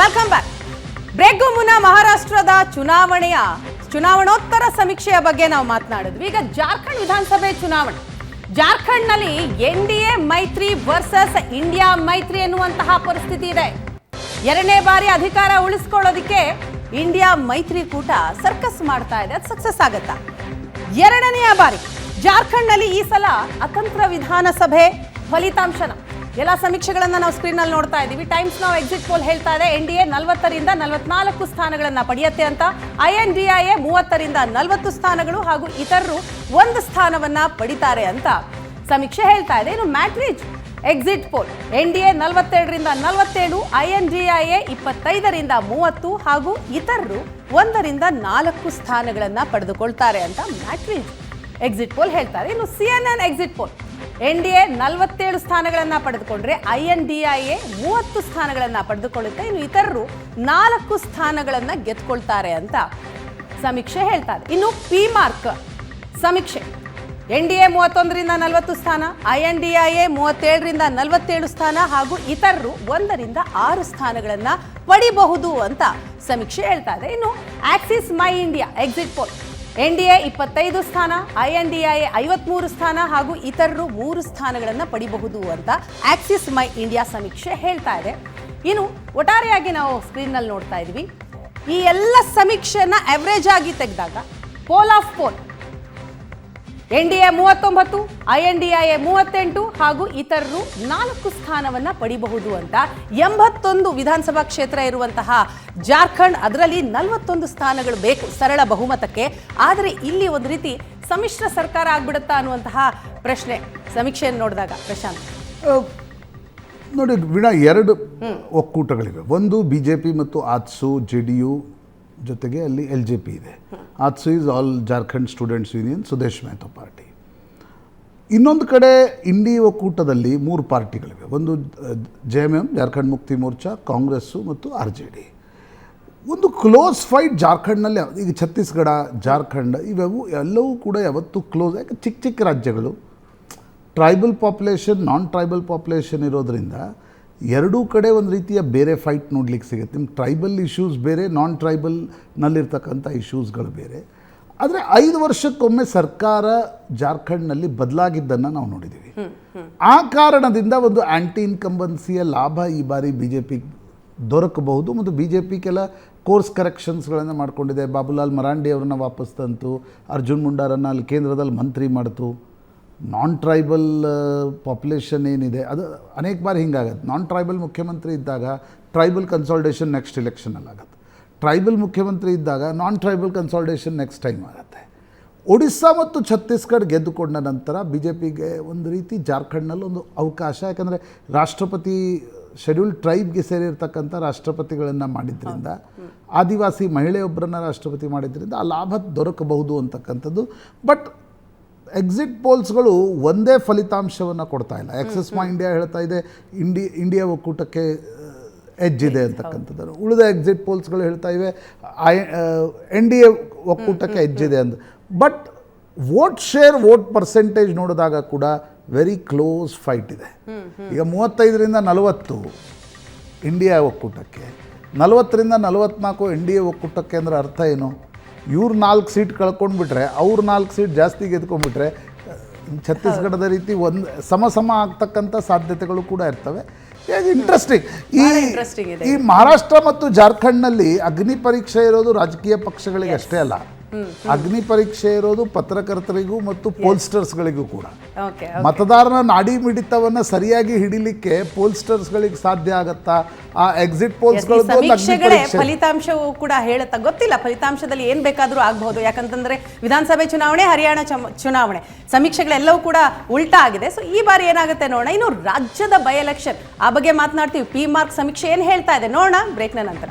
Welcome back ಬ್ರೇಕ್ಗೂ ಮುನ್ನ ಮಹಾರಾಷ್ಟ್ರದ ಚುನಾವಣೆಯ ಚುನಾವಣೋತ್ತರ ಸಮೀಕ್ಷೆಯ ಬಗ್ಗೆ ನಾವು ಮಾತನಾಡಿದ್ವಿ. ಈಗ ಜಾರ್ಖಂಡ್ ವಿಧಾನಸಭೆ ಚುನಾವಣೆ. ಜಾರ್ಖಂಡ್ನಲ್ಲಿ ಎನ್ ಡಿ ಎ ಮೈತ್ರಿ ವರ್ಸಸ್ ಇಂಡಿಯಾ ಮೈತ್ರಿ ಎನ್ನುವಂತಹ ಪರಿಸ್ಥಿತಿ ಇದೆ. ಎರಡನೇ ಬಾರಿ ಅಧಿಕಾರ ಉಳಿಸ್ಕೊಳ್ಳೋದಕ್ಕೆ ಇಂಡಿಯಾ ಮೈತ್ರಿ ಕೂಟ ಸರ್ಕಸ್ ಮಾಡ್ತಾ ಇದೆ. ಅದು ಸಕ್ಸಸ್ ಆಗುತ್ತಾ? ಎರಡನೆಯ ಬಾರಿ ಜಾರ್ಖಂಡ್ನಲ್ಲಿ ಈ ಸಲ ಅತಂತ್ರ ವಿಧಾನಸಭೆ ಫಲಿತಾಂಶನ. ಎಲ್ಲ ಸಮೀಕ್ಷೆಗಳನ್ನ ನಾವು ಸ್ಕ್ರೀನ್ ಅಲ್ಲಿ ನೋಡ್ತಾ ಇದ್ದೀವಿ. ಟೈಮ್ಸ್ ನಾವು ಎಕ್ಸಿಟ್ ಪೋಲ್ ಹೇಳ್ತಾ ಇದೆ. ಎನ್ ಡಿ ಎ ನಲವತ್ತರಿಂದ ನಲವತ್ನಾಲ್ಕು ಸ್ಥಾನಗಳನ್ನ ಪಡೆಯುತ್ತೆ ಅಂತ. I N D I A ಮೂವತ್ತರಿಂದ ನಲವತ್ತು ಸ್ಥಾನಗಳು ಹಾಗೂ ಇತರರು ಒಂದು ಸ್ಥಾನವನ್ನ ಪಡಿತಾರೆ ಅಂತ. ಸಮೀಕ್ಷೆ ಹೇಳ್ತಾ ಇದೆ. ಇನ್ನು Matrize exit poll N D A ನಲವತ್ತೆರಡರಿಂದ ನಲವತ್ತೇಳು I N D I A ಇಪ್ಪತ್ತೈದರಿಂದ ಮೂವತ್ತು ಹಾಗೂ ಇತರರು ಒಂದರಿಂದ ನಾಲ್ಕು ಸ್ಥಾನಗಳನ್ನು ಪಡೆದುಕೊಳ್ತಾರೆ ಅಂತ ಮ್ಯಾಟ್ರಿಜ್ ಎಕ್ಸಿಟ್ ಪೋಲ್ ಹೇಳ್ತಾರೆ. ಇನ್ನು C N N exit poll N D A ನಲವತ್ತೇಳು ಸ್ಥಾನಗಳನ್ನು ಪಡೆದುಕೊಂಡ್ರೆ I N D I A ಮೂವತ್ತು ಸ್ಥಾನಗಳನ್ನು ಪಡೆದುಕೊಳ್ಳುತ್ತೆ. ಇನ್ನು ಇತರರು ನಾಲ್ಕು ಸ್ಥಾನಗಳನ್ನು ಗೆದ್ಕೊಳ್ತಾರೆ ಅಂತ ಸಮೀಕ್ಷೆ ಹೇಳ್ತಾರೆ. ಇನ್ನು ಪಿ ಮಾರ್ಕ್ ಸಮೀಕ್ಷೆ. ಎನ್ ಡಿ ಎ ಮೂವತ್ತೊಂದರಿಂದ ನಲವತ್ತು ಸ್ಥಾನ, I N D I A ಮೂವತ್ತೇಳರಿಂದ ನಲವತ್ತೇಳು ಸ್ಥಾನ ಹಾಗೂ ಇತರರು ಒಂದರಿಂದ ಆರು ಸ್ಥಾನಗಳನ್ನು ಪಡಿಬಹುದು ಅಂತ ಸಮೀಕ್ಷೆ ಹೇಳ್ತಾ ಇದೆ ಇನ್ನು Axis My India exit poll N D A ಇಪ್ಪತ್ತೈದು ಸ್ಥಾನ, ಐ ಎನ್ ಡಿ ಎ ಐವತ್ಮೂರು ಸ್ಥಾನ ಹಾಗೂ ಇತರರು ಮೂರು ಸ್ಥಾನಗಳನ್ನು ಪಡಿಬಹುದು ಅಂತ ಆಕ್ಸಿಸ್ ಮೈ ಇಂಡಿಯಾ ಸಮೀಕ್ಷೆ ಹೇಳ್ತಾ ಇದೆ. ಇನ್ನು ಒಟ್ಟಾರೆಯಾಗಿ ನಾವು ಸ್ಕ್ರೀನ್ನಲ್ಲಿ ನೋಡ್ತಾ ಇದ್ವಿ, ಈ ಎಲ್ಲ ಸಮೀಕ್ಷೆನ ಅವರೇಜ್ ಆಗಿ ತೆಗೆದಾಗ poll of poll N D A ಮೂವತ್ತೊಂಬತ್ತು I N D I A ಮೂವತ್ತೆಂಟು ಹಾಗೂ ಇತರರು ನಾಲ್ಕು ಸ್ಥಾನವನ್ನ ಪಡಿಬಹುದು ಅಂತ ಎಂಬತ್ತೊಂದು ವಿಧಾನಸಭಾ ಕ್ಷೇತ್ರ ಇರುವಂತಹ ಜಾರ್ಖಂಡ್ ಅದರಲ್ಲಿ ನಲವತ್ತೊಂದು ಸ್ಥಾನಗಳು ಬೇಕು ಸರಳ ಬಹುಮತಕ್ಕೆ. ಆದರೆ ಇಲ್ಲಿ ಒಂದು ರೀತಿ ಸಮ್ಮಿಶ್ರ ಸರ್ಕಾರ ಆಗ್ಬಿಡುತ್ತಾ ಅನ್ನುವಂತಹ ಪ್ರಶ್ನೆ. ಸಮೀಕ್ಷೆಯನ್ನು ನೋಡಿದಾಗ ಪ್ರಶಾಂತ್. ನೋಡಿ ವೀಣಾ ಎರಡು ಒಕ್ಕೂಟಗಳಿವೆ. ಒಂದು ಬಿ ಜೆ ಪಿ ಮತ್ತು ಆತ್ಸು ಜೆ ಡಿ ಯು ಜೊತೆಗೆ ಅಲ್ಲಿ ಎಲ್ ಜೆ ಪಿ ಇದೆ. AJSU is all Jharkhand students union, Sudesh Mahto party. ಇನ್ನೊಂದು ಕಡೆ ಇಂಡಿ ಒಕ್ಕೂಟದಲ್ಲಿ ಮೂರು ಪಾರ್ಟಿಗಳಿವೆ. ಒಂದು J M M Jharkhand Mukti Morcha, Congress ಮತ್ತು ಆರ್ ಜೆ ಡಿ. ಒಂದು ಕ್ಲೋಸ್ ಫೈಟ್ ಜಾರ್ಖಂಡ್ನಲ್ಲಿ, ಈಗ ಛತ್ತೀಸ್ಗಢ, ಜಾರ್ಖಂಡ್ ಇವೆಲ್ಲವೂ ಎಲ್ಲವೂ ಕೂಡ ಯಾವತ್ತೂ ಕ್ಲೋಸ್, ಯಾಕೆ ಚಿಕ್ಕ ಚಿಕ್ಕ ರಾಜ್ಯಗಳು. Tribal population, non tribal population ಇರೋದ್ರಿಂದ ಎರಡೂ ಕಡೆ ಒಂದು ರೀತಿಯ ಬೇರೆ ಫೈಟ್ ನೋಡ್ಲಿಕ್ಕೆ ಸಿಗುತ್ತೆ. ನಿಮ್ಮ ಟ್ರೈಬಲ್ ಇಶ್ಯೂಸ್ ಬೇರೆ ನಾನ್ ಟ್ರೈಬಲ್ನಲ್ಲಿರ್ತಕ್ಕಂಥ ಇಶ್ಯೂಸ್ಗಳು ಬೇರೆ. ಆದರೆ ಐದು ವರ್ಷಕ್ಕೊಮ್ಮೆ ಸರ್ಕಾರ ಜಾರ್ಖಂಡ್ನಲ್ಲಿ ಬದಲಾಗಿದ್ದನ್ನು ನಾವು ನೋಡಿದ್ದೀವಿ ಆ ಕಾರಣದಿಂದ ಒಂದು ಆ್ಯಂಟಿ ಇನ್ಕಂಬನ್ಸಿಯ ಲಾಭ ಈ ಬಾರಿ ಬಿ ಜೆ ಪಿಗೆ ದೊರಕಬಹುದು. ಮತ್ತು ಬಿ ಜೆ ಪಿ ಕೆಲ ಕೋರ್ಸ್ ಕರೆಕ್ಷನ್ಸ್ಗಳನ್ನು ಮಾಡಿಕೊಂಡಿದೆ. ಬಾಬುಲಾಲ್ ಮರಾಂಡಿ ಅವರನ್ನು ವಾಪಸ್ ತಂತು ಅರ್ಜುನ್ ಮುಂಡಾರನ್ನು ಅಲ್ಲಿ ಕೇಂದ್ರದಲ್ಲಿ ಮಂತ್ರಿ ಮಾಡ್ತು. ನಾನ್ ಟ್ರೈಬಲ್ ಪಾಪ್ಯುಲೇಷನ್ ಏನಿದೆ ಅದು ಅನೇಕ ಬಾರಿ ಹಿಂಗಾಗತ್ತೆ. ನಾನ್ ಟ್ರೈಬಲ್ ಮುಖ್ಯಮಂತ್ರಿ ಇದ್ದಾಗ ಟ್ರೈಬಲ್ ಕನ್ಸಾಲ್ಟೇಷನ್ ನೆಕ್ಸ್ಟ್ ಇಲೆಕ್ಷನಲ್ಲಿ ಆಗುತ್ತೆ ಟ್ರೈಬಲ್ ಮುಖ್ಯಮಂತ್ರಿ ಇದ್ದಾಗ non tribal consultation next time ಆಗುತ್ತೆ. ಒಡಿಸ್ಸಾ ಮತ್ತು ಛತ್ತೀಸ್ಗಢ ಗೆದ್ದುಕೊಂಡ ನಂತರ ಬಿ ಜೆ ಪಿಗೆ ಒಂದು ರೀತಿ ಜಾರ್ಖಂಡ್ನಲ್ಲಿ ಒಂದು ಅವಕಾಶ ಯಾಕಂದರೆ ರಾಷ್ಟ್ರಪತಿ ಶೆಡ್ಯೂಲ್ ಟ್ರೈಬ್ಗೆ ಸೇರಿರ್ತಕ್ಕಂಥ ರಾಷ್ಟ್ರಪತಿಗಳನ್ನು ಮಾಡಿದ್ರಿಂದ ಆದಿವಾಸಿ ಮಹಿಳೆಯೊಬ್ಬರನ್ನ ರಾಷ್ಟ್ರಪತಿ ಮಾಡಿದ್ರಿಂದ ಆ ಲಾಭ ದೊರಕಬಹುದು ಅಂತಕ್ಕಂಥದ್ದು. ಬಟ್ ಎಕ್ಸಿಟ್ ಪೋಲ್ಸ್ಗಳು ಒಂದೇ ಫಲಿತಾಂಶವನ್ನು ಕೊಡ್ತಾ ಇಲ್ಲ. ಎಕ್ಸಸ್ ಮಾ ಇಂಡಿಯಾ ಹೇಳ್ತಾ ಇದೆ ಇಂಡಿ ಇಂಡಿಯಾ ಒಕ್ಕೂಟಕ್ಕೆ ಎಜ್ ಇದೆ ಅಂತಕ್ಕಂಥದ್ದು. ಉಳಿದ ಎಕ್ಸಿಟ್ ಪೋಲ್ಸ್ಗಳು ಹೇಳ್ತಾ ಇವೆ ಐ ಎನ್ ಡಿ ಎ ಒಕ್ಕೂಟಕ್ಕೆ ಎಜ್ ಇದೆ ಅಂತ. But vote share vote percentage ನೋಡಿದಾಗ ಕೂಡ ವೆರಿ ಕ್ಲೋಸ್ ಫೈಟ್ ಇದೆ. ಈಗ ಮೂವತ್ತೈದರಿಂದ ನಲವತ್ತು ಇಂಡಿಯಾ ಒಕ್ಕೂಟಕ್ಕೆ ನಲವತ್ತರಿಂದ ನಲವತ್ನಾಲ್ಕು ಎನ್ ಡಿ ಎ ಒಕ್ಕೂಟಕ್ಕೆ ಅಂದರೆ ಅರ್ಥ ಏನು? ಇವ್ರು ನಾಲ್ಕು ಸೀಟ್ ಕಳ್ಕೊಂಡ್ಬಿಟ್ರೆ ಅವ್ರು ನಾಲ್ಕು ಸೀಟ್ ಜಾಸ್ತಿ ಗೆದ್ಕೊಂಡ್ಬಿಟ್ರೆ ಛತ್ತೀಸ್ಗಢದ ರೀತಿ ಒಂದು ಸಮ ಸಮ ಆಗ್ತಕ್ಕಂಥ ಸಾಧ್ಯತೆಗಳು ಕೂಡ ಇರ್ತವೆ. ಇಂಟ್ರೆಸ್ಟಿಂಗ್ ಈ. ಈ ಮಹಾರಾಷ್ಟ್ರ ಮತ್ತು ಜಾರ್ಖಂಡ್ನಲ್ಲಿ ಅಗ್ನಿ ಪರೀಕ್ಷೆ ಇರೋದು ರಾಜಕೀಯ ಪಕ್ಷಗಳಿಗೆ ಅಷ್ಟೇ ಅಲ್ಲ. ಅಗ್ನಿ ಪರೀಕ್ಷೆ ಇರೋದು ಪತ್ರಕರ್ತರಿಗೂ ಮತ್ತು ಪೋಲ್ಸ್ಟರ್ಸ್ಗಳಿಗೂ ಕೂಡ. ಮತದಾರನ ನಾಡಿ ಮಿಡಿತವನ್ನ ಸರಿಯಾಗಿ ಹಿಡಿಲಿಕ್ಕೆ ಪೋಲ್ಸ್ಟರ್ಸ್ಗಳಿಗೆ ಸಾಧ್ಯ ಆಗತ್ತಾ? ಆ ಎಕ್ಸಿಟ್ ಪೋಲ್ಸ್ ಸಮೀಕ್ಷೆಗಳೇ ಫಲಿತಾಂಶವು ಕೂಡ ಹೇಳುತ್ತಾ? ಗೊತ್ತಿಲ್ಲ ಫಲಿತಾಂಶದಲ್ಲಿ ಏನ್ ಬೇಕಾದ್ರೂ ಆಗಬಹುದು ಯಾಕಂತಂದ್ರೆ ವಿಧಾನಸಭೆ ಚುನಾವಣೆ ಹರಿಯಾಣ ಚುನಾವಣೆ. ಸಮೀಕ್ಷೆಗಳೆಲ್ಲವೂ ಕೂಡ ಉಲ್ಟಾ ಆಗಿದೆ. ಸೊ ಈ ಬಾರಿ ಏನಾಗುತ್ತೆ ನೋಡೋಣ. ಇನ್ನು ರಾಜ್ಯದ ಬೈ ಎಲೆಕ್ಷನ್ ಆ ಬಗ್ಗೆ ಮಾತನಾಡ್ತೀವಿ. ಪಿ ಮಾರ್ಕ್ ಸಮೀಕ್ಷೆ ಏನ್ ಹೇಳ್ತಾ ಇದೆ? ನೋಡೋಣ. ಬ್ರೇಕ್ನ ನಂತರ.